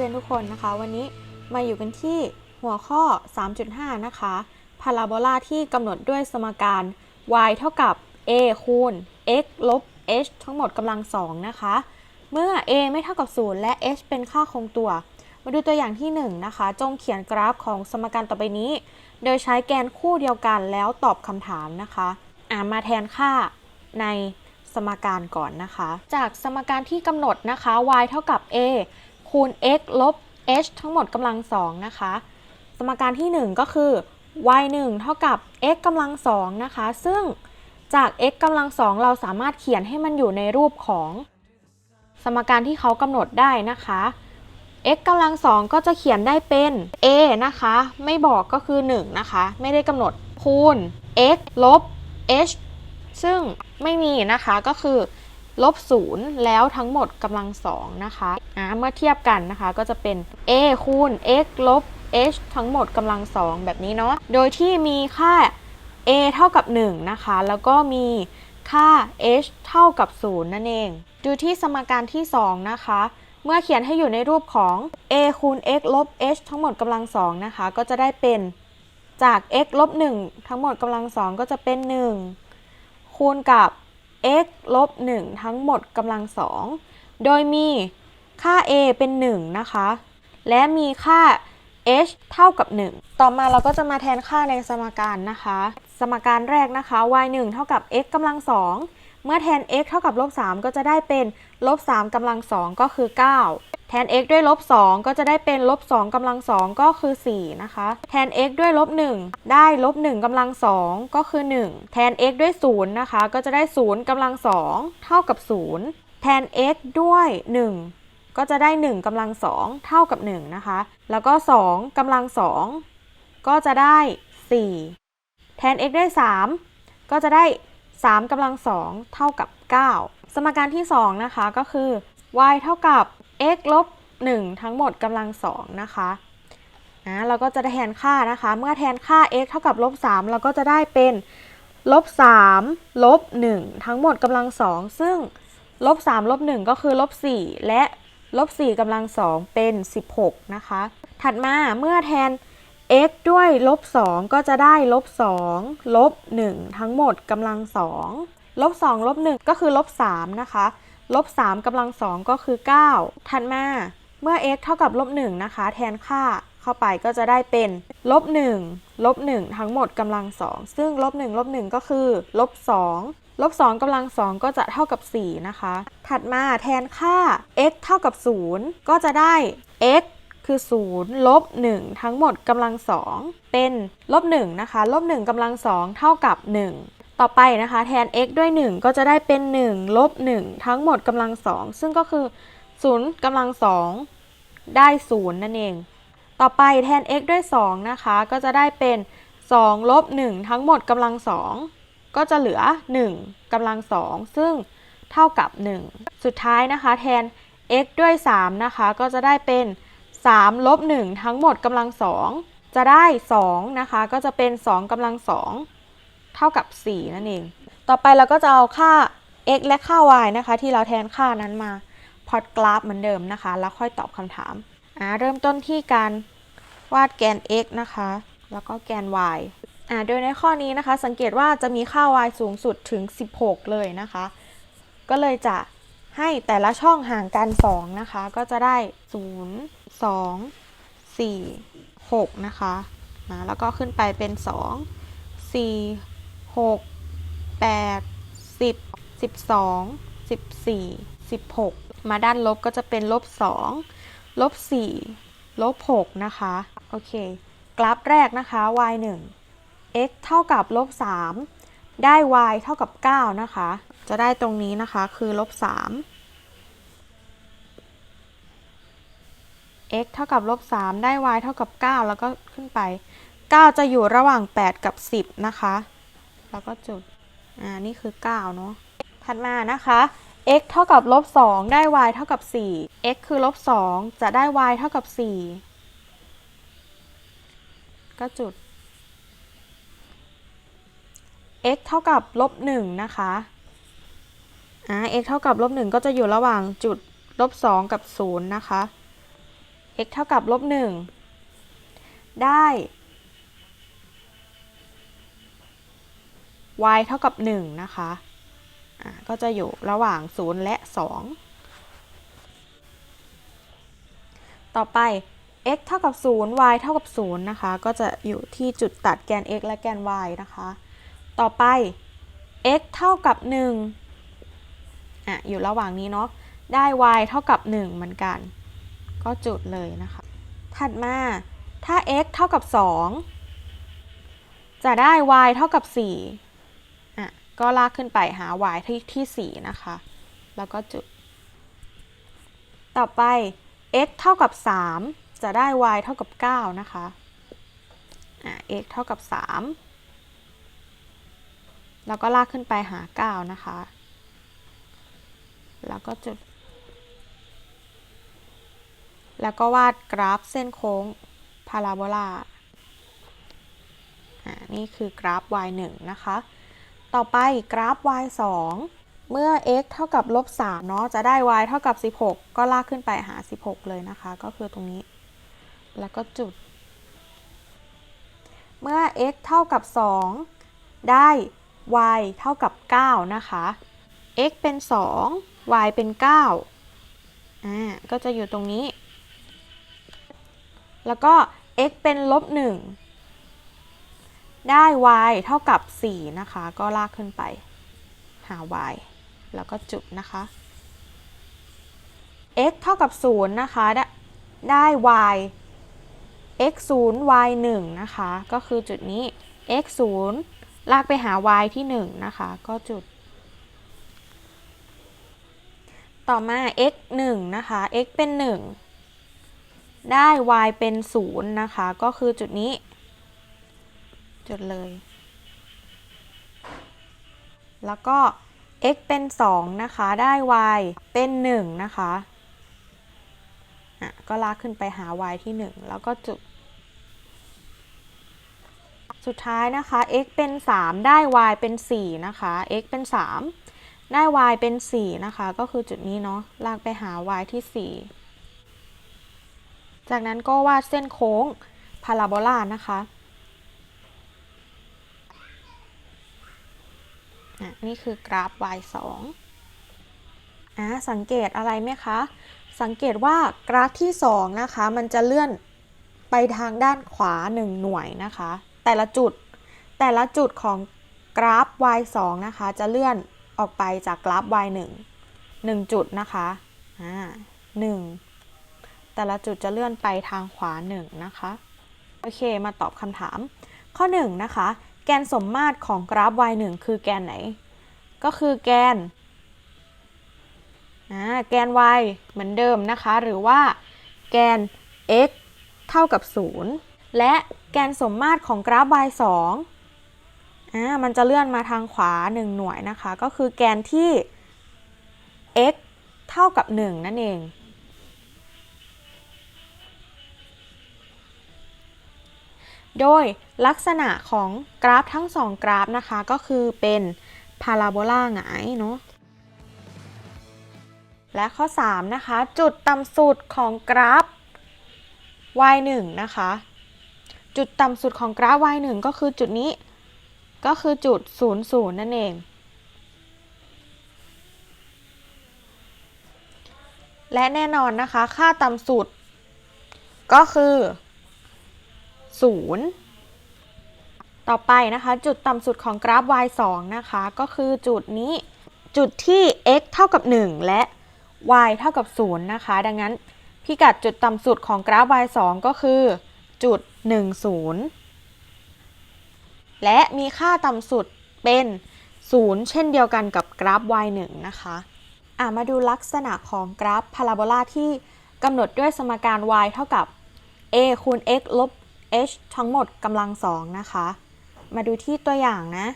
รียนทุกคนนะคะ วันนี้มาอยู่กันที่หัวข้อ 3.5 นะคะพาราโบลาที่กำหนดด้วยสมการ y เท่ากับ a คูณ x ลบ h ทั้งหมดกำลัง2นะคะ เมื่อ a ไม่เท่ากับ 0 และ h เป็นค่าคงตัว มาดูตัวอย่างที่ 1 นะคะ จงเขียนกราฟของสมการต่อไปนี้ โดยใช้แกนคู่เดียวกันแล้วตอบคำถามนะคะอ่ามาแทนค่าในสมการก่อนนะคะ จากสมการที่กำหนดนะคะ y เท่ากับ a คูณ x ลบ h ทั้งหมดกำลังสองนะคะ สมการที่ 1 ก็คือ y 1เท่ากับ x กำลังสองนะคะ ซึ่งจาก x กำลังสองเราสามารถเขียนให้มันอยู่ในรูปของ สมการที่เขากำหนดได้นะคะ x กำลังสองก็จะเขียนได้เป็น a นะคะ ไม่บอกก็คือ 1 นะคะ ไม่ได้กำหนดคูณ x ลบ h ซึ่งไม่มีนะคะก็คือ ลบ0แล้วทั้งหมดกำลังสองนะคะอ่าเมื่อเทียบกันนะคะก็จะเป็น a คูณ x ลบ h ทั้งหมดกำลังสองแบบนี้เนาะ โดยที่มีค่า a เท่ากับ 1 นะคะ แล้วก็มีค่า h เท่ากับ 0 นั่นเอง ดูที่สมการที่ 2 นะคะ เมื่อเขียนให้อยู่ในรูปของ a คูณ x ลบ h ทั้งหมดกำลังสองนะคะ ก็จะได้เป็นจาก x ลบ 1 ทั้งหมดกำลังสองก็จะเป็น 1 คูณกับ x ลบ 1 ทั้งหมดกำลังสอง โดยมีค่า a เป็น 1 นะคะ และมีค่า h เท่ากับ 1 ต่อมาเราก็จะมาแทนค่าในสมการนะคะ สมการแรกนะคะ y 1 เท่ากับ x กำลังสอง เมื่อแทน x เท่ากับลบ3ก็จะได้เป็นลบ3กำลังสองก็คือ 9 แทน x ด้วยลบ2ก็จะได้เป็นลบ2กำลัง2ก็คือ 4 นะคะ แทน x ด้วยลบ1ได้ลบ1กำลัง2ก็คือ 1 แทน x ด้วย 0 นะคะ ก็จะได้ 0กำลัง2เท่ากับ 0 แทน x ด้วย 1 ก็จะได้ 1กำลัง2เท่ากับ 1 นะคะ แล้วก็ 2กำลัง2ก็จะได้ 4 แทน x ด้วย3ก็จะได้ 3กำลัง2เท่ากับ 9 สมการที่ 2 นะคะก็คือ y เท่ากับ x ลบ1ทั้งหมดกำลัง2นะคะนะเราก็จะได้แทนค่านะคะ เมื่อแทนค่า x เท่ากับลบ3เราก็จะได้เป็นลบ3ลบ1ทั้งหมดกำลัง2ซึ่งลบ3ลบ1ก็คือลบ4และลบ4กำลัง2เป็น 16 นะคะ ถัดมาเมื่อแทน x ด้วยลบ2ก็จะได้ลบ2ลบ1ทั้งหมดกำลัง2ลบ2ลบ1ก็คือลบ3นะคะ ลบ3กำลัง2ก็คือ 9 ถัดมาเมื่อ x เท่ากับลบ1นะคะ แทนค่าเข้าไปก็จะได้เป็นลบ1ลบ1ทั้งหมดกำลัง2ซึ่งลบ1ลบ1ก็คือลบ2ลบ2กำลัง2ก็จะเท่ากับ 4 นะคะ ถัดมาแทนค่า x เท่ากับ 0 ก็จะได้ x คือ 0 ลบ 1 ทั้งหมดกำลัง2เป็นลบ1นะคะ ลบ1กำลัง2เท่ากับ 1 ต่อไปนะคะแทน x ด้วย 1 ก็จะได้เป็น 1 ลบ 1 ทั้งหมดกำลัง 2 ซึ่งก็คือ 0กำลัง 2 ได้ 0 นั่นเอง ต่อไปแทน x ด้วย 2 นะคะ ก็จะได้เป็น 2 ลบ 1 ทั้งหมดกำลัง 2 ก็จะเหลือ 1กำลัง 2 ซึ่งเท่ากับ 1 สุดท้ายนะคะแทน x ด้วย 3 นะคะ ก็จะได้เป็น 3 ลบ 1 ทั้งหมดกำลัง 2 จะได้ 2 นะคะ ก็จะเป็น 2กำลัง 2 เท่ากับ 4 นั่นเอง ต่อไปเราก็จะเอาค่า x และค่า y นะคะ ที่เราแทนค่านั้นมาพอดกราฟเหมือนเดิมนะคะ แล้วค่อยตอบคำถามอ่าเริ่มต้นที่การวาดแกน x นะคะ แล้วก็แกน y อ่าโดยในข้อนี้นะคะ สังเกตว่าจะมีค่า y สูงสุดถึง 16 เลยนะคะ ก็เลยจะให้แต่ละช่องห่างกัน 2 นะคะ ก็จะได้ 0 2 4 6 นะคะนะแล้วก็ขึ้นไปเป็น 2 4 6 8 10 12 14 16มาด้านลบก็จะเป็นลบ2ลบ4ลบ6นะคะ โอเค กราฟแรกนะคะ y 1 x เท่ากับลบ3ได้ y เท่ากับ 9 นะคะ จะได้ตรงนี้นะคะ คือลบ3 x เท่ากับลบ3ได้ y เท่ากับ 9 แล้วก็ขึ้นไป 9 จะอยู่ระหว่าง 8 กับ 10 นะคะ แล้วก็จุด อ่า นี่คือ 9 เนาะ ถัดมานะคะ x เท่ากับลบ 2 ได้ y เท่ากับ 4 x คือลบ 2 จะได้ y เท่ากับ 4 ก็จุด x เท่ากับลบ 1 นะคะ อ่า x เท่ากับลบ 1 ก็จะอยู่ระหว่างจุดลบ 2 กับ 0 นะคะ x เท่ากับลบ 1 ได้ y เท่ากับ 1 นะคะะก็จะอยู่ระหว่าง 0 และ 2 ต่อไป x เท่ากับ 0 y เท่ากับ 0 นะคะ ก็จะอยู่ที่จุดตัดแกน x และแกน y นะคะ ต่อไป x เท่ากับ 1 อะ อยู่ระหว่างนี้เนาะ ได้ y เท่ากับ 1 เหมือนกัน ก็จุดเลยนะคะ ถัดมา ถ้า x เท่ากับ 2 จะได้ y เท่ากับ4อ่ ก็ลากขึ้นไปหา y ที่ที่4นะคะ แล้วก็จุด ต่อไป x เท่ากับ 3 จะได้ y เท่ากับ 9 นะคะอะ x เท่ากับ 3 แล้วก็ลากขึ้นไปหา 9 นะคะ แล้วก็จุด แล้วก็วาดกราฟเส้นโค้งพาราโบลาอ่านี่คือกราฟ y 1นะคะ ต่อไปกราฟ y 2 เมื่อ x เท่ากับลบ3เนาะจะได้ y เท่ากับ 16 ก็ลากขึ้นไปหา 16 เลยนะคะ ก็คือตรงนี้ แล้วก็จุด เมื่อ x เท่ากับ 2 ได้ y เท่ากับ 9 นะคะ x เป็น 2 y เป็น 9 อ่า ก็จะอยู่ตรงนี้ แล้วก็ x เป็นลบ1 ได้ y เท่ากับ 4 นะคะ ก็ลากขึ้นไป หา y แล้วก็จุดนะคะ x เท่ากับ 0 นะคะ ได้ได้ y x 0 y 1นะคะ ก็คือจุดนี้ x 0ลากไปหา y ที่ 1 นะคะ ก็จุด ต่อมา x 1นะคะ x เป็น 1 ได้ y เป็น 0 นะคะ ก็คือจุดนี้ จุดเลย แล้วก็ x เป็น 2 นะคะ ได้ y เป็น 1 นะคะอะก็ลากขึ้นไปหา y ที่ 1 แล้วก็จุด สุดท้ายนะคะ x เป็น 3 ได้ y เป็น 4 นะคะ x เป็น 3 ได้ y เป็น 4 นะคะ ก็คือจุดนี้เนาะ ลากไปหา y ที่ 4 จากนั้นก็วาดเส้นโค้งพาราโบลานะคะ อะนี่คือกราฟ y 2อะสังเกตอะไรไหมคะ สังเกตว่ากราฟที่ 2 นะคะ มันจะเลื่อนไปทางด้านขวา 1 หน่วยนะคะ แต่ละจุดแต่ละจุดของกราฟ y 2นะคะ จะเลื่อนออกไปจากกราฟ y 1 1จุดนะคะอ่า1แต่ละจุดจะเลื่อนไปทางขวา 1 นะคะ โอเค มาตอบคำถามข้อ 1 นะคะ แกนสมมาตรของกราฟ y 1คือแกนไหน ก็คือแกนอ่าแกน y เหมือนเดิมนะคะ หรือว่าแกน x เท่ากับ 0 และแกนสมมาตรของกราฟ y 2อ่ามันจะเลื่อนมาทางขวา 1 หน่วยนะคะ ก็คือแกนที่ x เท่ากับ 1 นั่นเอง โดยลักษณะของกราฟทั้ง2กราฟนะคะก็คือเป็นพาราโบลาหงายเนาะและข้อ 3 นะคะ จุดต่ำสุดของกราฟ y 1 นะคะ จุดต่ำสุดของกราฟ y 1 ก็คือจุดนี้ก็คือจุด 0 0 นั่นเอง และแน่นอนนะคะ ค่าต่ำสุดก็คือ 0 ต่อไปนะคะ จุดต่ำสุดของกราฟ y 2 นะคะ ก็คือจุดนี้จุดที่ x เท่ากับ 1 และ y เท่ากับ 0 นะคะ ดังนั้นพิกัดจุดต่ำสุดของกราฟ y 2 ก็คือจุด 10 และมีค่าต่ำสุดเป็น 0 เช่นเดียวกันกับกราฟ y 1 นะคะอะมาดูลักษณะของกราฟพาราโบลาที่กำหนดด้วยสมการ y เท่ากับ a คูณ x ลบ h ทั้งหมดกำลังสองนะคะ มาดูที่ตัวอย่างนะ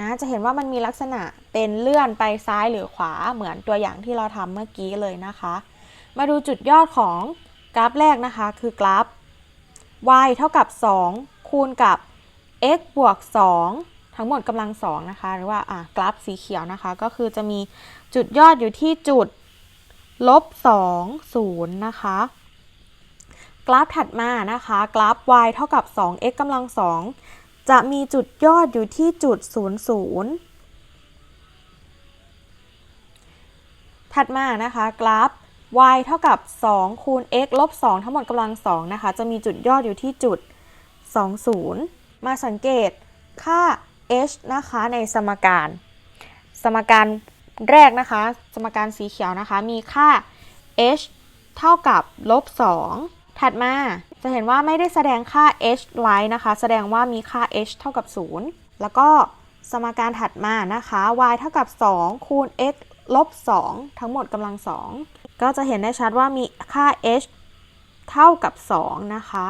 นะจะเห็นว่ามันมีลักษณะเป็นเลื่อนไปซ้ายหรือขวาเหมือนตัวอย่างที่เราทำเมื่อกี้เลยนะคะ มาดูจุดยอดของกราฟแรกนะคะ คือกราฟ y เท่ากับ 2 คูณกับ x บวก 2 ทั้งหมดกำลังสองนะคะ หรือว่าอะกราฟสีเขียวนะคะ ก็คือจะมีจุดยอดอยู่ที่จุดลบ2 0 นะคะ กราฟถัดมานะคะ กราฟ y เท่ากับ 2x กำลัง 2 จะมีจุดยอดอยู่ที่จุด 0 0 ถัดมานะคะ กราฟ y เท่ากับ 2 คูณ x ลบ 2 ทั้งหมดกำลัง 2 นะคะ จะมีจุดยอดอยู่ที่จุด 20 มาสังเกตค่า h นะคะในสมการ สมการแรกนะคะ สมการสีเขียวนะคะ มีค่า h เท่ากับลบ 2 ถัดมาจะเห็นว่าไม่ได้แสดงค่า h ไว้นะคะ แสดงว่ามีค่า h เท่ากับ 0 แล้วก็สมการถัดมานะคะ y เท่ากับ 2 คูณ x ลบ 2 ทั้งหมดกำลัง 2 ก็จะเห็นได้ชัดว่ามีค่า h เท่ากับ 2 นะคะ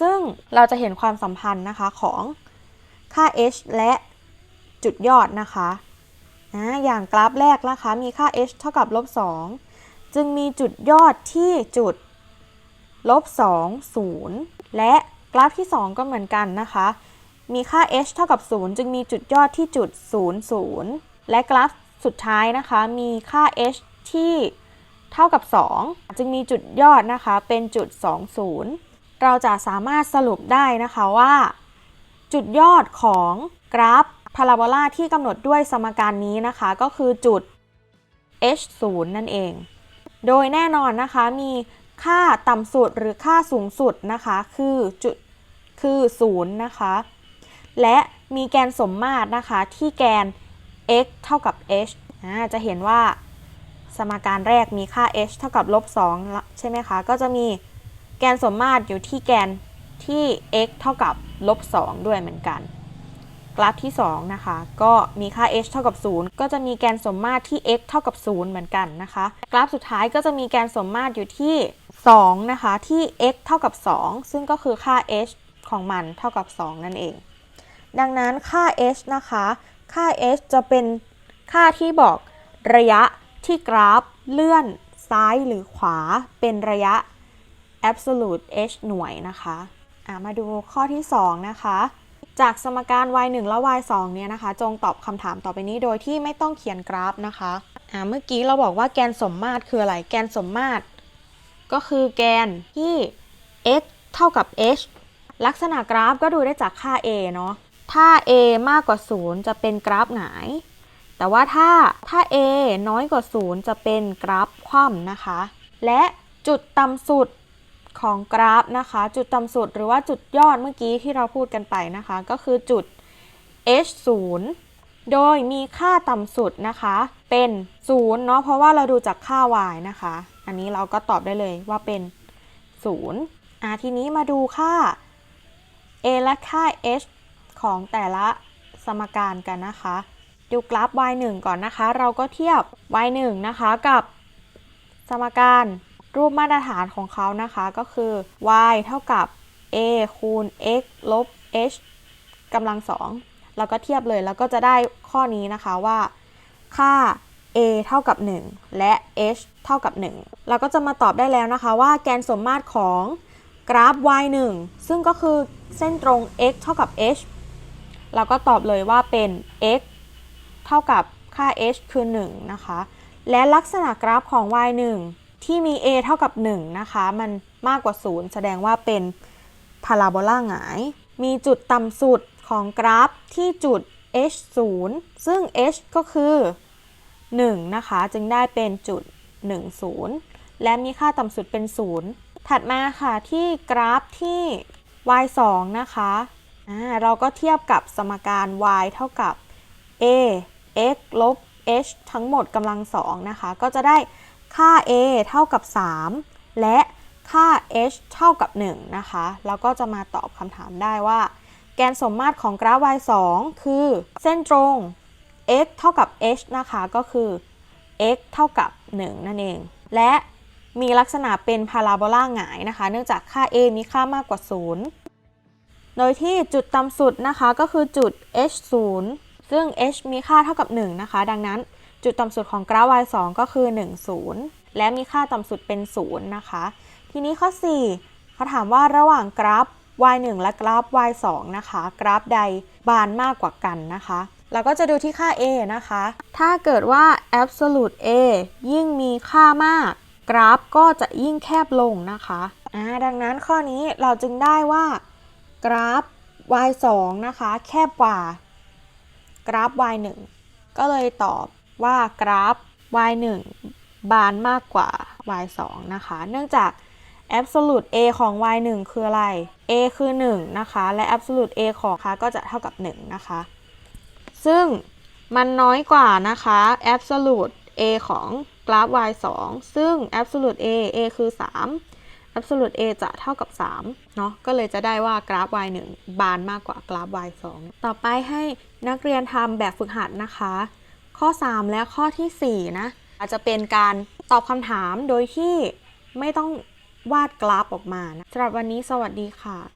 ซึ่งเราจะเห็นความสัมพันธ์นะคะของค่า h และจุดยอดนะคะนะอย่างกราฟแรกนะคะ มีค่า h เท่ากับลบ 2 จึงมีจุดยอดที่จุด ลบ2 0 และกราฟที่ 2 ก็เหมือนกันนะคะ มีค่า h เท่ากับ 0 จึงมีจุดยอดที่จุด 0 0 และกราฟสุดท้ายนะคะ มีค่า h ที่เท่ากับ 2 จึงมีจุดยอดนะคะเป็นจุด 20 เราจะสามารถสรุปได้นะคะว่า จุดยอดของกราฟพาราโบลาที่กำหนดด้วยสมการนี้นะคะ ก็คือจุด h 0นั่นเอง โดยแน่นอนนะคะมี ค่าต่ำสุดหรือค่าสูงสุดนะคะคือจุดคือ0นะคะ และมีแกนสมมาตรนะคะที่แกน x เท่ากับ h อ่าจะเห็นว่าสมการแรกมีค่า h เท่ากับลบ2ใช่ไหมคะ ก็จะมีแกนสมมาตรอยู่ที่แกนที่ x เท่ากับลบ2ด้วยเหมือนกัน กราฟที่ 2 นะคะ ก็มีค่า h เท่ากับ 0 ก็จะมีแกนสมมาตรที่ x เท่ากับ 0 เหมือนกันนะคะ กราฟสุดท้ายก็จะมีแกนสมมาตรอยู่ที่ 2 นะคะ ที่ x เท่ากับ 2 ซึ่งก็คือค่า h ของมันเท่ากับ 2 นั่นเอง ดังนั้นค่า h นะคะ ค่า h จะเป็นค่าที่บอกระยะที่กราฟเลื่อนซ้ายหรือขวาเป็นระยะ absolute h หน่วยนะคะ มาดูข้อที่ 2 นะคะ จากสมการ y 1และ y 2เนี่ยนะคะ จงตอบคำถามต่อไปนี้โดยที่ไม่ต้องเขียนกราฟนะคะอะเมื่อกี้เราบอกว่าแกนสมมาตรคืออะไร แกนสมมาตร ก็คือแกนที่ x เท่ากับ h ลักษณะกราฟก็ดูได้จากค่า a เนาะ ถ้า a มากกว่า 0 จะเป็นกราฟหงาย แต่ว่าถ้าถ้า a น้อยกว่า 0 จะเป็นกราฟคว่ำนะคะ และจุดต่ำสุด ของกราฟนะคะ จุดต่ำสุดหรือว่าจุดยอดเมื่อกี้ที่เราพูดกันไปนะคะ ก็คือจุด h 0โดยมีค่าต่ำสุดนะคะ เป็น0เนาะเพราะว่าเราดูจากค่า y นะคะ อันนี้เราก็ตอบได้เลยว่าเป็น0อะทีนี้มาดูค่า a และค่า h ของแต่ละสมการกันนะคะ ดูกราฟ y 1ก่อนนะคะ เราก็เทียบ y 1นะคะกับสมการ รูปมาตรฐานของเขานะคะก็คือ y เท่ากับ a คูณ x ลบ h กำลังสองเราก็เทียบเลยแล้วก็จะได้ข้อนี้นะคะว่า ค่า a เท่ากับ 1 และ h เท่ากับ 1 เราก็จะมาตอบได้แล้วนะคะว่าแกนสมมาตรของกราฟ y 1ซึ่งก็คือเส้นตรง x เท่ากับ h เราก็ตอบเลยว่าเป็น x เท่ากับค่า h คือ 1 นะคะ และลักษณะกราฟของ y 1 ที่มี a เท่ากับ 1 นะคะ มันมากกว่า 0 แสดงว่าเป็นพาราโบลาหงาย มีจุดต่ำสุดของกราฟที่จุด h 0ซึ่ง h ก็คือ 1 นะคะ จึงได้เป็นจุด 1 0 และมีค่าต่ำสุดเป็น 0 ถัดมาค่ะที่กราฟที่ y 2นะคะอ่าเราก็เทียบกับสมการ y เท่ากับ a x ลบ h ทั้งหมดกำลังสองนะคะ ก็จะได้ ค่า a เท่ากับ 3 และค่า h เท่ากับ 1 นะคะ แล้วก็จะมาตอบคำถามได้ว่า แกนสมมาตรของกราฟ y 2คือ เส้นตรง x เท่ากับ h นะคะ ก็คือ x เท่ากับ 1 นั่นเอง และมีลักษณะเป็นพาราโบลาหงายนะคะ เนื่องจากค่า a มีค่ามากกว่า 0 โดยที่จุดต่ำสุดนะคะก็คือจุด h 0ซึ่ง h มีค่าเท่ากับ 1 นะคะ ดังนั้น จุดต่ำสุดของกราฟ y 2 ก็คือ 1 0 และมีค่าต่ำสุดเป็น 0 นะคะ ทีนี้ข้อ 4 เขาถามว่าระหว่างกราฟ y 1 และกราฟ y 2 นะคะ กราฟใดบานมากกว่ากันนะคะเราก็จะดูที่ค่า a นะคะ ถ้าเกิดว่า absolute a ยิ่งมีค่ามาก กราฟก็จะยิ่งแคบลงนะคะอ่าดังนั้นข้อนี้เราจึงได้ว่า กราฟ y 2นะคะ แคบกว่า กราฟ y 1ก็เลยตอบ ว่ากราฟ y 1บานมากกว่า y 2นะคะ เนื่องจาก absolute a ของ y 1คืออะไร a คือ 1 นะคะ และ absolute a ของค่ะก็จะเท่ากับ 1 นะคะ ซึ่งมันน้อยกว่านะคะ absolute a ของกราฟ y 2ซึ่ง absolute a a คือ 3 absolute a จะเท่ากับ 3 เนาะ ก็เลยจะได้ว่ากราฟ y 1บานมากกว่า กราฟ y 2ต่อไปให้นักเรียนทำแบบฝึกหัดนะคะ ข้อ 3 และข้อทีสี่ 4 นะ อาจจะเป็นการตอบคำถามโดยที่ไม่ต้องวาดกราฟออกมานะสำหรับวันนี้สวัสดีค่ะ